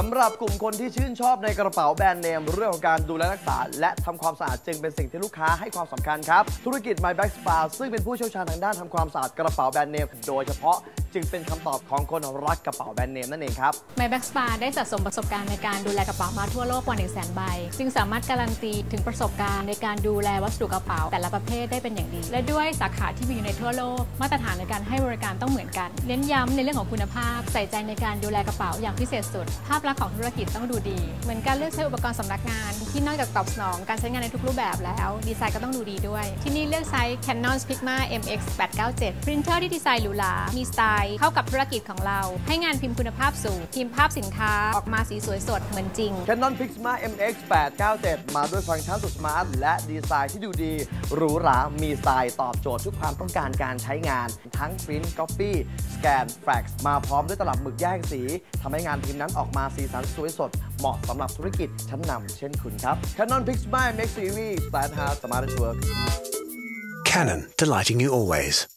สำหรับกลุ่มคนที่ชื่นชอบในกระเป๋าแบรนด์เนม เรื่องของการดูแลรักษา และทำความสะอาดจึงเป็นสิ่งที่ลูกค้าให้ความสำคัญครับ ธุรกิจ My Bag Spa ซึ่งเป็นผู้เชี่ยวชาญทางด้านทำความสะอาดกระเป๋าแบรนด์เนม โดยเฉพาะ จึงเป็นคำตอบของคนรักกระเป๋าแบรนด์เนมนั่นเองครับ My Back Spa ได้สะสมประสบการณ์ในการดูแลกระเป๋ามาทั่วโลกกว่า 1 0 0 0 0แสนใบ จึงสามารถการันตีถึงประสบการณ์ในการดูแลวัสดุกระเป๋าแต่ละประเภทได้เป็นอย่างดี และด้วยสาขาที่มีอยู่ในทั่วโลก มาตรฐานในการให้บริการต้องเหมือนกัน เน้นย้ำในเรื่องของคุณภาพ ใส่ใจในการดูแลกระเป๋าอย่างพิเศษสุด ภาพลักษณ์ของธุรกิจต้องดูดี เหมือนการเลือกใช้อุปกรณ์สำนักงาน ที่นอกจากตอบสนองการใช้งานในทุกรูปแบบแล้วดีไซน์ก็ต้องดูดีด้วย ที่นี่เลือกใช้ Canon Pigma MX 897ปรินเตอร์ที่ดีไซน์หรูหรา มีสไตล์เข้ากับธุรกิจของเรา ให้งานพิมพ์คุณภาพสูง พิมพ์ภาพสินค้าออกมาสีสวยสดเหมือนจริง Canon Pixma MX 897 มาด้วยฟังก์ชันสุดสมาร์ทและดีไซน์ที่ดูดีหรูหรา มีสไตล์ตอบโจทย์ทุกความต้องการการใช้งาน ทั้ง Print Copy Scan Fax มาพร้อมด้วยตลับหมึกแยกสีทำให้งานพิมพ์นั้นออกมาสีสันสวยสด เหมาะสำหรับธุรกิจชั้นนำเช่นคุณครับ Canon Pixma MX Series Stand Hard Smart Work Canon, delighting you always.